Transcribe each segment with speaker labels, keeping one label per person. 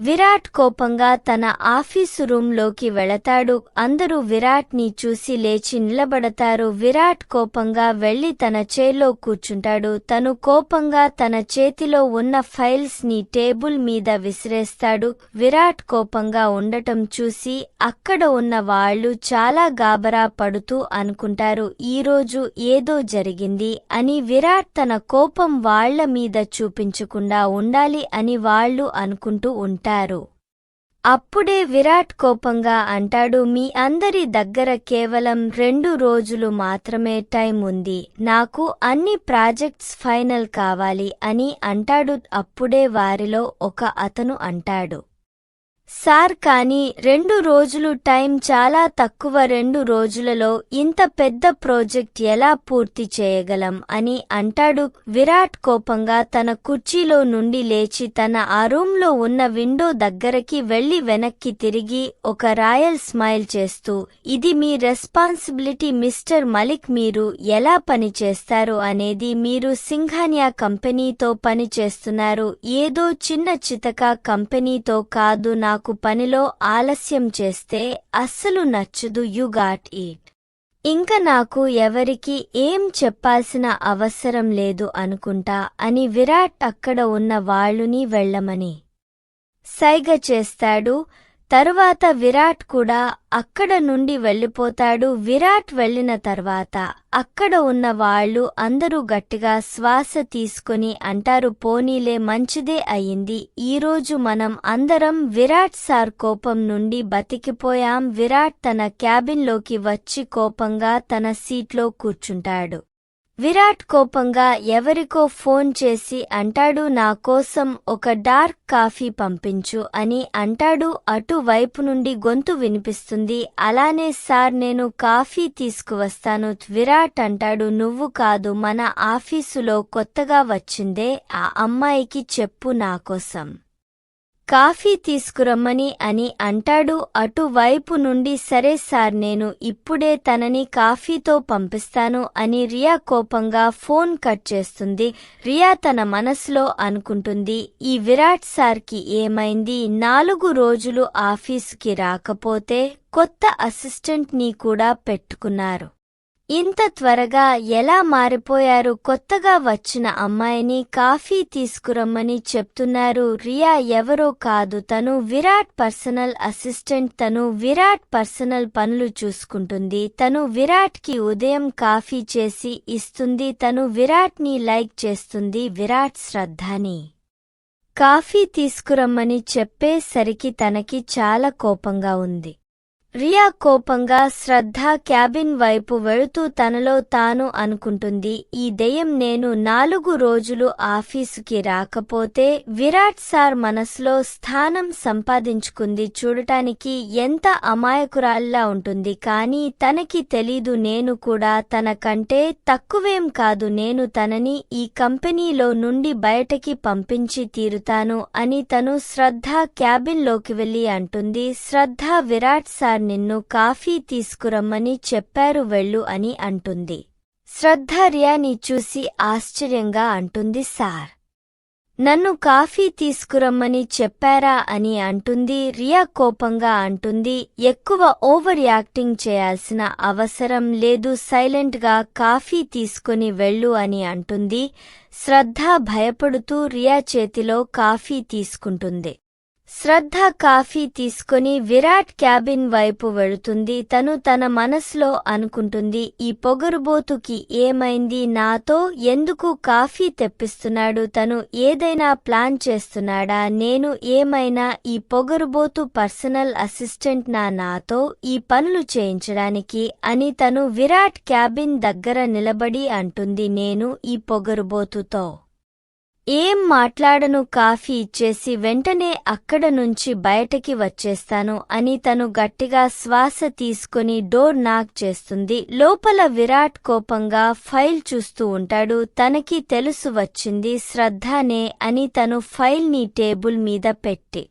Speaker 1: విరాట్ కోపంగా తన ఆఫీసు రూంలోకి వెళతాడు. అందరూ విరాట్ని చూసి లేచి నిలబడతారు. విరాట్ కోపంగా వెళ్ళి తన చేలో కూర్చుంటాడు. తను కోపంగా తన చేతిలో ఉన్న ఫైల్స్ని టేబుల్ మీద విసిరేస్తాడు. విరాట్ కోపంగా ఉండటం చూసి అక్కడ ఉన్న వాళ్ళు చాలా గాబరా పడుతూ అనుకుంటారు. ఈరోజు ఏదో జరిగింది అని విరాట్ తన కోపం వాళ్ళ మీద చూపించకుండా ఉండాలి అని వాళ్ళు అనుకుంటూ ఉంటారు. అప్పుడే విరాట్ కోపంగా అంటాడు మీ అందరి దగ్గర కేవలం రెండు రోజులు మాత్రమే టైం ఉంది. నాకు అన్ని ప్రాజెక్ట్స్ ఫైనల్ కావాలి అని అంటాడు. అప్పుడే వారిలో ఒక అతను అంటాడు. సార్ కానీ రెండు రోజులు టైం చాలా తక్కువ రెండు రోజులలో ఇంత పెద్ద ప్రాజెక్ట్ ఎలా పూర్తి చేయగలం అని అంటాడు. విరాట్ కోపంగా తన కుర్చీలో నుండి లేచి తన ఆ రూంలో ఉన్న విండో దగ్గరకి వెళ్ళి వెనక్కి తిరిగి ఒక రాయల్ స్మైల్ చేస్తూ ఇది మీ రెస్పాన్సిబిలిటీ మిస్టర్ మలిక్ మీరు ఎలా పని చేస్తారు అనేది మీరు సింఘానియా కంపెనీతో పని చేస్తున్నారు ఏదో చిన్న చితక కంపెనీతో కాదు నా నాకు పనిలో ఆలస్యం చేస్తే అస్సలు నచ్చదు యు గాట్ ఇట్. ఇంక నాకు ఎవరికి ఏం చెప్పాల్సిన అవసరం లేదు అనుకుంటా అని విరాట్ అక్కడ ఉన్న వాళ్ళుని వెళ్ళమని. సైగ చేస్తాడు తరువాత విరాట్ కూడా అక్కడ నుండి వెళ్ళిపోతాడు. విరాట్ వెళ్ళిన తర్వాత అక్కడ ఉన్న వాళ్ళు అందరూ గట్టిగా శ్వాస తీసుకొని అంటారు పోనీలే మంచిదే అయింది. ఈరోజు మనం అందరం విరాట్ సార్ కోపం నుండి బతికిపోయాం. విరాట్ తన క్యాబిన్లోకి వచ్చి కోపంగా తన సీట్లో కూర్చుంటాడు. విరాట్ కోపంగా ఎవరికో ఫోన్ చేసి అంటాడు నా కోసం ఒక డార్క్ కాఫీ పంపించు అని అంటాడు. అటు వైపు నుండి గొంతు వినిపిస్తుంది. అలానే సార్ నేను కాఫీ తీసుకువస్తాను విరాట్ అంటాడు. నువ్వు కాదు మన ఆఫీసులో కొత్తగా వచ్చిందే ఆ అమ్మాయికి చెప్పు నా కోసం. కాఫీ తీసుకురమ్మని అని అంటాడు. అటువైపు నుండి సరే సార్ నేను ఇప్పుడే తనని కాఫీతో పంపిస్తాను అని రియా కోపంగా ఫోన్ కట్ చేస్తుంది. రియా తన మనసులో అనుకుంటుంది ఈ విరాట్ సార్కి ఏమైంది? నాలుగు రోజులు ఆఫీసుకి రాకపోతే కొత్త అసిస్టెంట్ని కూడా పెట్టుకున్నారు. ఇంత త్వరగా ఎలా మారిపోయారు కొత్తగా వచ్చిన అమ్మాయిని కాఫీ తీసుకురమ్మని చెప్తున్నారు రియా ఎవరో కాదు. తను విరాట్ పర్సనల్ అసిస్టెంట్ తను విరాట్ పర్సనల్ పనులు చూసుకుంటుంది. తను విరాట్కి ఉదయం కాఫీ చేసి ఇస్తుంది. తను విరాట్ని లైక్ చేస్తుంది. విరాట్ శ్రద్ధని. కాఫీ తీసుకురమ్మని చెప్పేసరికి తనకి చాలా కోపంగా ఉంది. రియా కోపంగా శ్రద్ధ క్యాబిన్ వైపు వెళుతూ తనలో తాను అనుకుంటుంది ఈ దెయ్యం నేను నాలుగు రోజులు ఆఫీసుకి రాకపోతే విరాట్ సార్ మనసులో స్థానం సంపాదించుకుంది. చూడటానికి ఎంత అమాయకురాల్లా ఉంటుంది. కానీ తనకి తెలీదు నేను కూడా తన కంటే తక్కువేం కాదు. నేను తనని ఈ కంపెనీలో నుండి బయటకి పంపించి తీరుతాను అని తను శ్రద్ధ క్యాబిన్లోకి వెళ్ళి అంటుంది. శ్రద్ధ విరాట్ సార్ నిన్ను కాఫీ తీసుకురమ్మని చెప్పారు వెళ్ళు అని అంటుంది. శ్రద్ధ రియాని చూసి ఆశ్చర్యంగా అంటుంది సార్. నన్ను కాఫీ తీసుకురమ్మని చెప్పారా అని అంటుంది రియా కోపంగా అంటుంది ఎక్కువ ఓవర్ యాక్టింగ్ చేయాల్సిన అవసరం లేదు సైలెంట్గా కాఫీ తీసుకుని వెళ్ళు అని అంటుంది. శ్రద్ధ భయపడుతూ రియా చేతిలో కాఫీ తీసుకుంటుంది. శ్రద్ధ కాఫీ తీసుకొని విరాట్ క్యాబిన్ వైపు వెళుతుంది. తను తన మనసులో అనుకుంటుంది ఈ పొగరుబోతుకి ఏమైంది? నాతో ఎందుకు కాఫీ తెప్పిస్తున్నాడు? తను ఏదైనా ప్లాన్ చేస్తున్నాడా? నేను ఏమైనా ఈ పొగరుబోతు పర్సనల్ అసిస్టెంట్ నా నాతో ఈ పనులు చేయించడానికి? అని తను విరాట్ క్యాబిన్ దగ్గర నిలబడి అంటుంది. నేను ఈ పొగరుబోతుతో ఏం మాట్లాడను కాఫీ ఇచ్చేసి వెంటనే అక్కడ నుంచి బయటకి వచ్చేస్తాను అని తను గట్టిగా శ్వాస తీసుకొని డోర్ నాక్ చేస్తుంది. లోపల విరాట్ కోపంగా ఫైల్ చూస్తూ ఉంటాడు. తనకి తెలుసు వచ్చింది శ్రద్ధనే అని తను ఫైల్ని టేబుల్ మీద పెట్టి.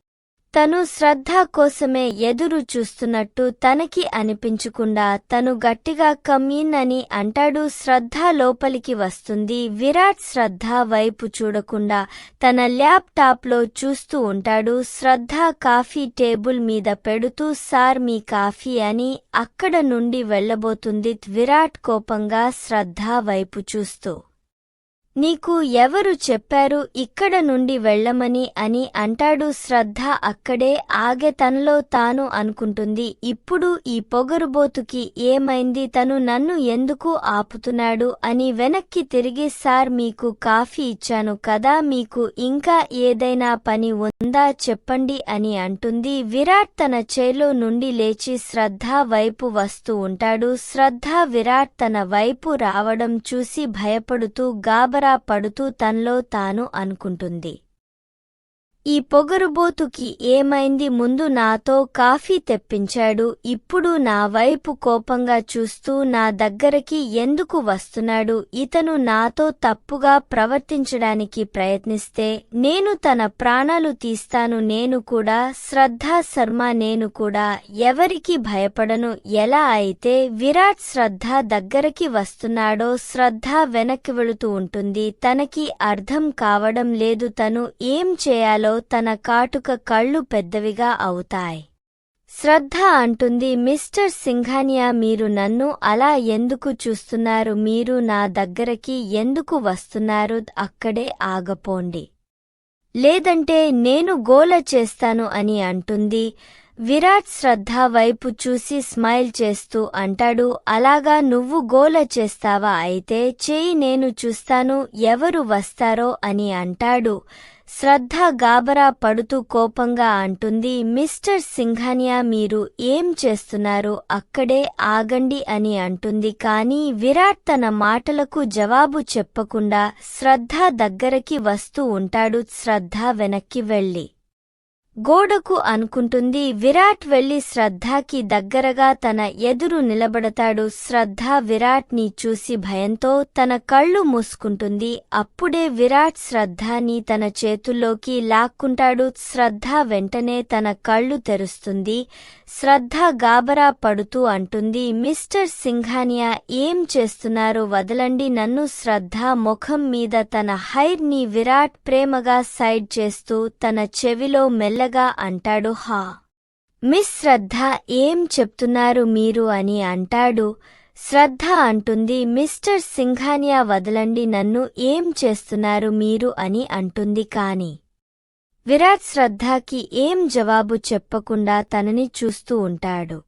Speaker 1: తను శ్రద్ధ కోసమే ఎదురు చూస్తున్నట్టు తనకి అనిపించకుండా తను గట్టిగా కమీన్ అని అంటాడు. శ్రద్ధ లోపలికి వస్తుంది. విరాట్ శ్రద్ధ వైపు చూడకుండా తన ల్యాప్టాప్లో చూస్తూ ఉంటాడు. శ్రద్ధ కాఫీ టేబుల్ మీద పెడుతూ సార్ మీ కాఫీ అని అక్కడ నుండి వెళ్ళబోతుంది విరాట్ కోపంగా శ్రద్ధ వైపు చూస్తూ. నీకు ఎవరు చెప్పారు ఇక్కడ నుండి వెళ్ళమని అని అంటాడు శ్రద్ధ అక్కడే ఆగే తనలో తాను అనుకుంటుంది. ఇప్పుడు ఈ పొగరుబోతుకి ఏమైంది? తను నన్ను ఎందుకు ఆపుతున్నాడు? అని వెనక్కి తిరిగి సార్ మీకు కాఫీ ఇచ్చాను కదా మీకు ఇంకా ఏదైనా పని ఉందా చెప్పండి అని అంటుంది. విరాట్ తన చేలో నుండి లేచి శ్రద్ధ వైపు వస్తూ ఉంటాడు. శ్రద్ధ విరాట్ తన వైపు రావడం చూసి భయపడుతూ గాబర పడుతూ తనలో తాను అనుకుంటుంది. ఈ పొగరుబోతుకి ఏమైంది ముందు నాతో కాఫీ తెప్పించాడు. ఇప్పుడు నా వైపు కోపంగా చూస్తూ నా దగ్గరకి ఎందుకు వస్తున్నాడు? ఇతను నాతో తప్పుగా ప్రవర్తించడానికి ప్రయత్నిస్తే నేను తన ప్రాణాలు తీస్తాను నేను కూడా శ్రద్ధా శర్మ నేను కూడా. ఎవరికి భయపడను? ఎలా అయితే విరాట్ శ్రద్ధ దగ్గరకి వస్తున్నాడో శ్రద్ధ వెనక్కి వెళుతూ ఉంటుంది. తనకి అర్థం కావడం లేదు తను ఏం చేయాలో తన కాటుక కళ్ళు పెద్దవిగా అవుతాయి. శ్రద్ధ అంటుంది మిస్టర్ సింఘానియా మీరు నన్ను అలా ఎందుకు చూస్తున్నారు? మీరు నా దగ్గరకి ఎందుకు వస్తున్నారు? అక్కడే ఆగపోండి. లేదంటే నేను గోల చేస్తాను అని అంటుంది. విరాట్ శ్రద్ధ వైపు చూసి స్మైల్ చేస్తూ అంటాడు అలాగా నువ్వు గోల చేస్తావా? అయితే చేయి నేను చూస్తాను ఎవరు వస్తారో అని అంటాడు. శ్రద్ధ గాబరా పడుతూ కోపంగా అంటుంది మిస్టర్ సింఘానియా మీరు ఏం చేస్తున్నారు అక్కడే ఆగండి అని అంటుంది. కానీ విరాట్ తన మాటలకు జవాబు చెప్పకుండా శ్రద్ధ దగ్గరకి వస్తూ ఉంటాడు. శ్రద్ధ వెనక్కి వెళ్ళి గోడకు అనుకుంటుంది విరాట్ వెళ్ళి శ్రద్ధాకి దగ్గరగా తన ఎదురు నిలబడతాడు. శ్రద్ధ విరాట్ని చూసి భయంతో తన కళ్ళు మూసుకుంటుంది. అప్పుడే విరాట్ శ్రద్ధాని తన చేతుల్లోకి లాక్కుంటాడు. శ్రద్ధ వెంటనే తన కళ్ళు తెరుస్తుంది. శ్రద్ధ గాబరా పడుతూ అంటుంది మిస్టర్ సింఘానియా ఏం చేస్తున్నారు వదలండి. నన్ను శ్రద్ధ ముఖం మీద తన హైర్ని విరాట్ ప్రేమగా సైడ్ చేస్తూ తన చెవిలో మెల్ల మెల్లగా అంటాడు హా. మిస్ శ్రద్ధ ఏం చెప్తున్నారు మీరు అని అంటాడు. శ్రద్ధ అంటుంది మిస్టర్ సింఘానియా వదలండి నన్ను ఏం చేస్తున్నారు మీరు అని అంటుంది కాని. విరాట్ శ్రద్ధకి ఏం జవాబు చెప్పకుండా తనని చూస్తూ ఉంటాడు.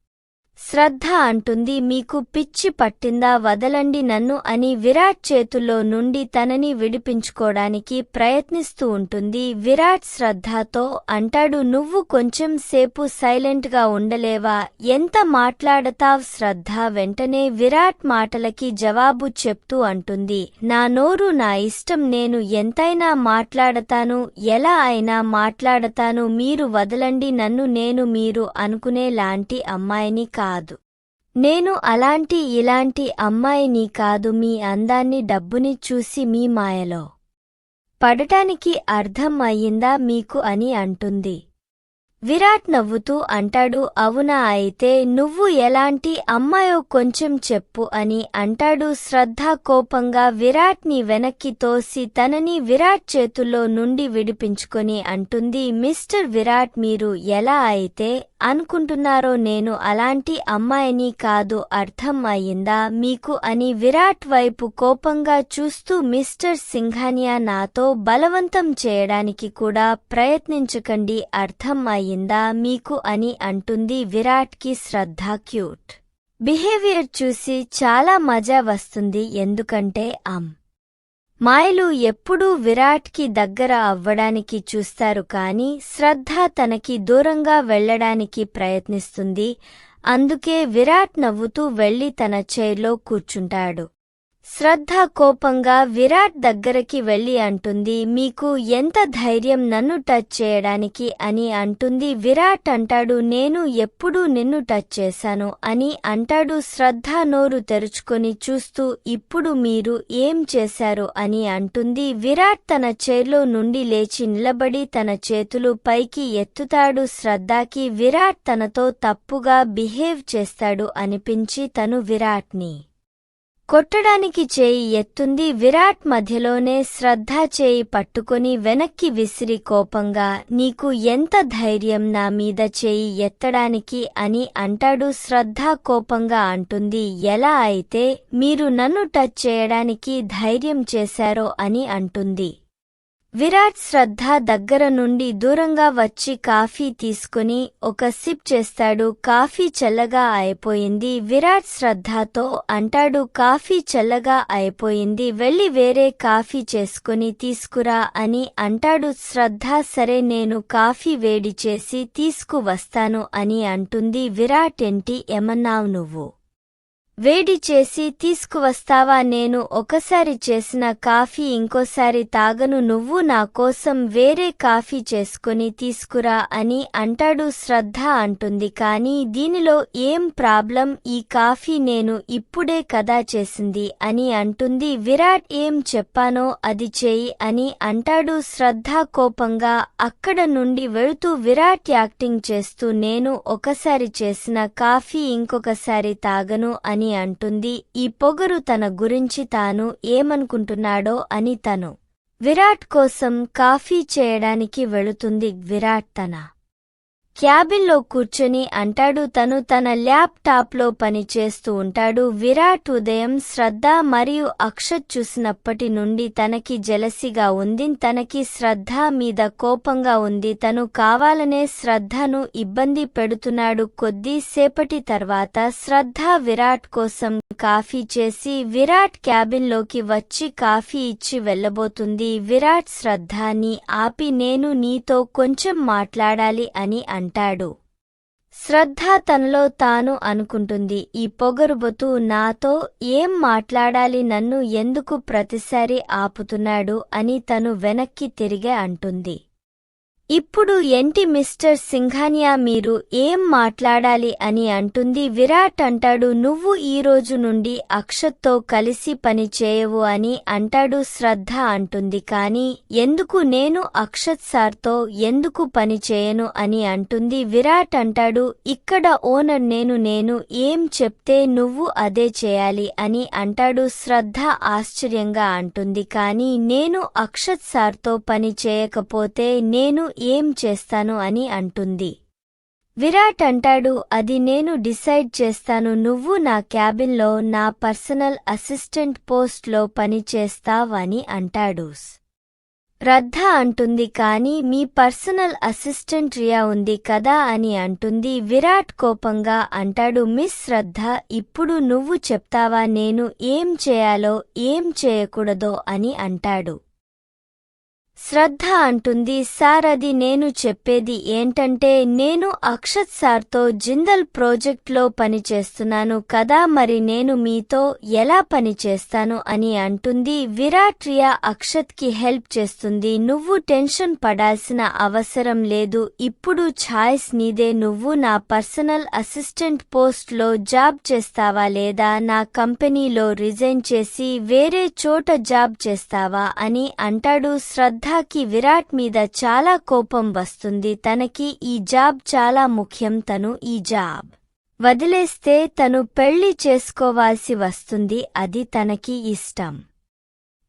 Speaker 1: శ్రద్ధ అంటుంది మీకు పిచ్చి పట్టిందా? వదలండి నన్ను అని విరాట్ చేతుల్లో నుండి తనని విడిపించుకోడానికి ప్రయత్నిస్తూ ఉంటుంది. విరాట్ శ్రద్ధతో అంటాడు నువ్వు కొంచెం సేపు సైలెంట్గా ఉండలేవా? ఎంత మాట్లాడతావ్ శ్రద్ధ? వెంటనే విరాట్ మాటలకి జవాబు చెప్తూ అంటుంది నా నోరు నా ఇష్టం నేను ఎంతైనా మాట్లాడతాను. ఎలా అయినా మాట్లాడతాను. మీరు వదలండి నన్ను నేను మీరు అనుకునే లాంటి అమ్మాయిని కాదు. నేను అలాంటి ఇలాంటి అమ్మాయిని కాదు మీ అందాన్ని డబ్బుని చూసి మీ మాయలో. పడటానికి అర్థం అయ్యిందా మీకు అని అంటుంది. విరాట్ నవ్వుతూ అంటాడు అవునా అయితే నువ్వు ఎలాంటి అమ్మాయో కొంచెం చెప్పు అని అంటాడు శ్రద్ధ కోపంగా విరాట్ని వెనక్కి తోసి తనని విరాట్ చేతుల్లో నుండి విడిపించుకొని అంటుంది మిస్టర్ విరాట్ మీరు ఎలా అయితే అనుకుంటున్నారో నేను అలాంటి అమ్మాయిని కాదు అర్థం అయిందా మీకు అని విరాట్ వైపు కోపంగా చూస్తూ మిస్టర్ సింఘానియా నాతో బలవంతం చేయడానికి కూడా ప్రయత్నించకండి అర్థం అయ్యింది మీకు అని అంటుంది విరాట్కి శ్రద్ధ క్యూట్. బిహేవియర్ చూసి చాలా మజా వస్తుంది ఎందుకంటే అమ్. మాయలు ఎప్పుడూ విరాట్కి దగ్గర అవ్వడానికి చూస్తారు కాని శ్రద్ధ తనకి దూరంగా వెళ్ళడానికి ప్రయత్నిస్తుంది అందుకే విరాట్ నవ్వుతూ వెళ్ళి తన చైర్లో కూర్చుంటాడు. శ్రద్ధ కోపంగా విరాట్ దగ్గరకి వెళ్ళి అంటుంది మీకు ఎంత ధైర్యం నన్ను టచ్ చేయడానికి అని అంటుంది విరాట్ అంటాడు నేను ఎప్పుడూ నిన్ను టచ్ చేశాను అని అంటాడు శ్రద్ధ నోరు తెరుచుకొని చూస్తూ ఇప్పుడు మీరు ఏం చేశారు అని అంటుంది విరాట్ తన చైర్లో నుండి లేచి నిలబడి తన చేతులు పైకి ఎత్తుతాడు శ్రద్ధకి విరాట్ తనతో తప్పుగా బిహేవ్ చేస్తాడు అనిపించి తను విరాట్ని కొట్టడానికి చేయి ఎత్తుంది విరాట్ మధ్యలోనే శ్రద్ధా చేయి పట్టుకొని వెనక్కి విసిరి కోపంగా నీకు ఎంత ధైర్యం నా మీద చేయి ఎత్తడానికి? అని అంటాడు శ్రద్ధా కోపంగా అంటుంది. ఎలా అయితే మీరు నన్ను టచ్ చేయడానికి ధైర్యం చేశారో అని అంటుంది. విరాట్ శ్రద్ధ దగ్గర నుండి దూరంగా వచ్చి కాఫీ తీసుకుని ఒక సిప్ చేస్తాడు. కాఫీ చల్లగా అయిపోయింది. విరాట్ శ్రద్ధతో అంటాడు కాఫీ చల్లగా అయిపోయింది. వెళ్ళి వేరే కాఫీ చేసుకుని తీసుకురా అని అంటాడు. శ్రద్ధ సరే నేను కాఫీ వేడి చేసి తీసుకువస్తాను అని అంటుంది. విరాట్ ఏంటి? ఏమన్నావు నువ్వు? వేడి చేసి తీసుకువస్తావా నేను ఒకసారి చేసిన కాఫీ ఇంకోసారి తాగను నువ్వు నా కోసం వేరే కాఫీ చేసుకుని తీసుకురా అని అంటాడు శ్రద్ధ అంటుంది. కానీ దీనిలో ఏం ప్రాబ్లం? ఈ కాఫీ నేను ఇప్పుడే కదా చేసింది అని అంటుంది. విరాట్ ఏం చెప్పానో అది చేయి అని అంటాడు శ్రద్ధ కోపంగా. అక్కడ నుండి వెళుతూ విరాట్ యాక్టింగ్ చేస్తూ నేను ఒకసారి చేసిన కాఫీ ఇంకొకసారి తాగను అని అని అంటుంది. ఈ పొగరు తన గురించి తాను ఏమనుకుంటున్నాడో అని తను. విరాట్ కోసం కాఫీ చేయడానికి వెళుతుంది విరాట్ తన క్యాబిన్లో కూర్చొని అంటాడు తను తన ల్యాప్టాప్లో పని చేస్తూ ఉంటాడు. విరాట్ ఉదయం శ్రద్ధ మరియు అక్షత్ చూసినప్పటి నుండి తనకి జలసిగా ఉంది. తనకి శ్రద్ధ మీద కోపంగా ఉంది. తను కావాలనే శ్రద్ధను ఇబ్బంది పెడుతున్నాడు. కొద్దిసేపటి తర్వాత శ్రద్ధ విరాట్ కోసం కాఫీ చేసి విరాట్ క్యాబిన్లోకి వచ్చి కాఫీ ఇచ్చి వెళ్ళబోతుంది విరాట్ శ్రద్ధాని ఆపి నేను నీతో కొంచెం మాట్లాడాలి అని అంటాడు. శ్రద్ధ తనలో తాను అనుకుంటుంది. ఈ పొగరుబొతు నాతో ఏం మాట్లాడాలి నన్ను ఎందుకు ప్రతిసారి ఆపుతున్నాడు అని తను వెనక్కి తిరిగే అంటుంది. ఇప్పుడు ఏంటి మిస్టర్ సింఘానియా మీరు ఏం మాట్లాడాలి అని అంటుంది విరాట్ అంటాడు నువ్వు ఈ రోజు నుండి అక్షత్తో కలిసి పని చేయవు అని అంటాడు శ్రద్ధ అంటుంది కాని ఎందుకు నేను అక్షత్ సార్తో ఎందుకు పని చేయను అని అంటుంది విరాట్ అంటాడు ఇక్కడ ఓనర్ నేను నేను ఏం చెప్తే నువ్వు అదే చేయాలి అని అంటాడు శ్రద్ధ ఆశ్చర్యంగా అంటుంది కాని నేను అక్షత్ సార్తో పని చేయకపోతే నేను ఏం చేస్తాను అని అంటుంది. విరాట్ అంటాడు అది నేను డిసైడ్ చేస్తాను నువ్వు నా క్యాబిన్లో నా పర్సనల్ అసిస్టెంట్ పోస్ట్లో పని చేస్తావని అంటాడు. రద్ధ అంటుంది కాని మీ పర్సనల్ అసిస్టెంట్ రియా ఉంది కదా అని అంటుంది. విరాట్ కోపంగా అంటాడు మిస్ శ్రద్ధ ఇప్పుడు నువ్వు చెప్తావా నేను ఏం చేయాలో ఏం చేయకూడదో అని అంటాడు. శ్రద్ధ అంటుంది సార్ అది నేను చెప్పేది ఏంటంటే నేను అక్షత్ సార్తో జిందల్ ప్రాజెక్ట్లో పనిచేస్తున్నాను కదా మరి నేను మీతో ఎలా పనిచేస్తాను అని అంటుంది. విరాట్ రియా అక్షత్కి హెల్ప్ చేస్తుంది. నువ్వు టెన్షన్ పడాల్సిన అవసరం లేదు. ఇప్పుడు ఛాయిస్ నీదే. నువ్వు నా పర్సనల్ అసిస్టెంట్ పోస్ట్లో జాబ్ చేస్తావా లేదా? నా కంపెనీలో రిజైన్ చేసి వేరే చోట జాబ్ చేస్తావా? అని అంటాడు శ్రద్ధ. శ్రద్ధాకి విరాట్ మీద చాలా కోపం వస్తుంది. తనకి ఈ జాబ్ చాలా ముఖ్యం. తను ఈ జాబ్ వదిలేస్తే తను పెళ్ళి చేసుకోవాల్సి వస్తుంది. అది తనకి ఇష్టం.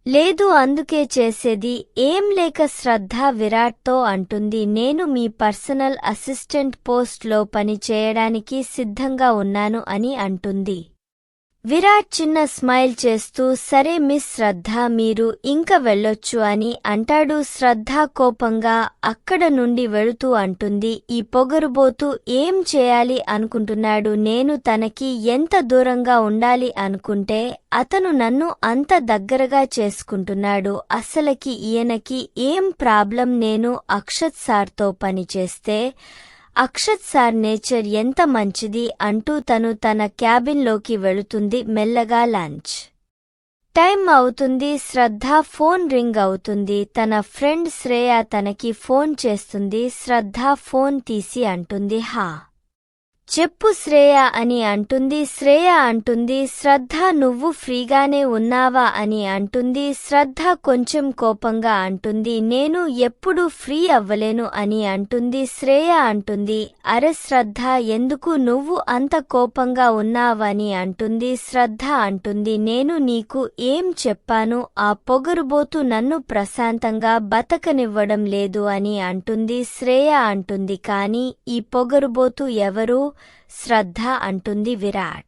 Speaker 1: లేదు అందుకే చేసేది. ఏం లేక శ్రద్ధ విరాట్తో అంటుంది. నేను మీ పర్సనల్ అసిస్టెంట్ పోస్ట్లో పని చేయడానికి సిద్ధంగా ఉన్నాను అని అంటుంది. విరాట్ చిన్న స్మైల్ చేస్తూ సరే మిస్ శ్రద్ధ మీరు ఇంక వెళ్ళొచ్చు అని అంటాడు. శ్రద్ధ కోపంగా అక్కడ నుండి వెళుతూ అంటుంది ఈ పొగరుబోతూ ఏం చేయాలి అనుకుంటున్నాడు. నేను తనకి ఎంత దూరంగా ఉండాలి అనుకుంటే అతను నన్ను అంత దగ్గరగా చేసుకుంటున్నాడు. అసలకి ఈయనకి ఏం ప్రాబ్లం? నేను అక్షత్ సార్తో పనిచేస్తే అక్షత్ సార్ నేచర్ ఎంత మంచిది అంటూ తను తన క్యాబిన్లోకి వెళుతుంది మెల్లగా లంచ్. టైం అవుతుంది శ్రద్ధ ఫోన్ రింగ్ అవుతుంది తన ఫ్రెండ్ శ్రేయ తనకి ఫోన్ చేస్తుంది శ్రద్ధ ఫోన్ తీసి అంటుంది హా. చెప్పు శ్రేయ అని అంటుంది శ్రేయ అంటుంది శ్రద్ధ నువ్వు ఫ్రీగానే ఉన్నావా అని అంటుంది శ్రద్ధ కొంచెం కోపంగా అంటుంది నేను ఎప్పుడు ఫ్రీ అవ్వలేను అని అంటుంది శ్రేయ అంటుంది అరే శ్రద్ధ ఎందుకు నువ్వు అంత కోపంగా ఉన్నావని అంటుంది శ్రద్ధ అంటుంది నేను నీకు ఏం చెప్పాను ఆ పొగరుబోతు నన్ను ప్రశాంతంగా బతకనివ్వడం లేదు అని అంటుంది శ్రేయ అంటుంది కాని ఈ పొగరుబోతు ఎవరు? శ్రద్ధ అంటుంది విరాట్.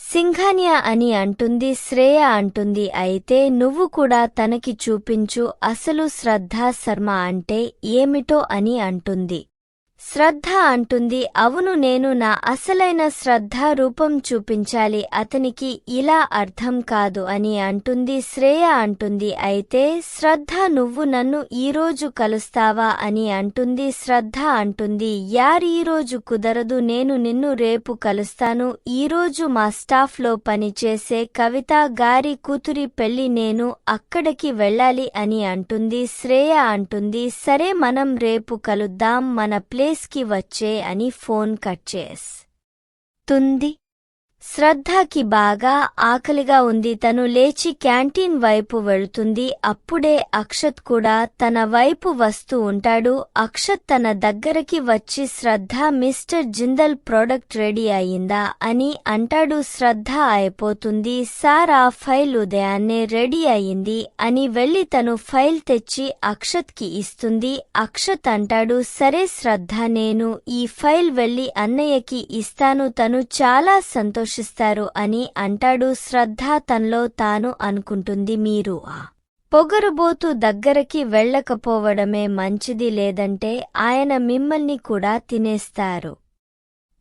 Speaker 1: సింఘాన్య అని అంటుంది శ్రేయ అంటుంది అయితే నువ్వు కూడా తనకి చూపించు అసలు శ్రద్ధ శర్మ అంటే ఏమిటో అని అంటుంది. శ్రద్ధ అంటుంది. అవును నేను నా అసలైన శ్రద్ధ రూపం చూపించాలి. అతనికి ఇలా అర్థం కాదు అని అంటుంది శ్రేయ అంటుంది. అయితే శ్రద్ధ నువ్వు నన్ను ఈరోజు కలుస్తావా అని అంటుంది శ్రద్ధ అంటుంది. యార్ ఈరోజు కుదరదు నేను నిన్ను రేపు కలుస్తాను. ఈరోజు మా స్టాఫ్లో పనిచేసే కవిత గారి కూతురి పెళ్ళి నేను అక్కడికి వెళ్ళాలి అని అంటుంది శ్రేయ అంటుంది. సరే మనం రేపు కలుద్దాం. మన ప్లే ప్లేస్కి వచ్చే అని ఫోన్ కట్ చేస్. తుంది. శ్రద్ధకి బాగా ఆకలిగా ఉంది. తను లేచి క్యాంటీన్ వైపు వెళుతుంది. అప్పుడే అక్షత్ కూడా తన వైపు వస్తూ ఉంటాడు. అక్షత్ తన దగ్గరకి వచ్చి Shraddha mister Jindal product ready అయిందా అని అంటాడు. శ్రద్ధ అయిపోతుంది. సార్ ఆ ఫైల్ ఉదయాన్నే రెడీ అయింది అని వెళ్ళి తను ఫైల్ తెచ్చి అక్షత్కి ఇస్తుంది. అక్షత్ అంటాడు సరే శ్రద్ధ నేను ఈ ఫైల్ వెళ్ళి అన్నయ్యకి ఇస్తాను. తను చాలా సంతోషం పోషిస్తారు అని అంటాడు శ్రద్ధ తనలో తాను అనుకుంటుంది మీరు. ఆ పొగరుబోతు దగ్గరకి వెళ్ళకపోవడమే మంచిది లేదంటే ఆయన మిమ్మల్ని కూడా తినేస్తారు.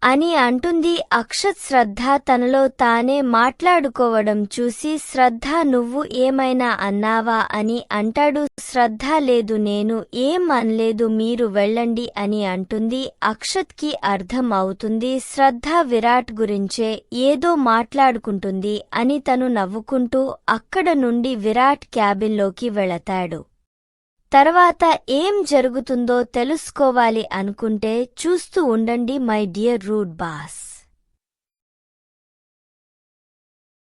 Speaker 1: అని అంటుంది అక్షత్ శ్రద్ధ తనలో తానే మాట్లాడుకోవడం చూసి శ్రద్ధ నువ్వు ఏమైనా అన్నావా? అని అంటాడు. శ్రద్ధ లేదు నేను ఏం అనలేదు మీరు వెళ్ళండి అని అంటుంది. అక్షత్కి అర్థం అవుతుంది శ్రద్ధ విరాట్ గురించే ఏదో మాట్లాడుకుంటుంది అని తను నవ్వుకుంటూ అక్కడ నుండి విరాట్ క్యాబిన్లోకి వెళతాడు. తర్వాత ఏం జరుగుతుందో తెలుసుకోవాలి అనుకుంటే చూస్తూ ఉండండి మై డియర్ రూడ్ బాస్.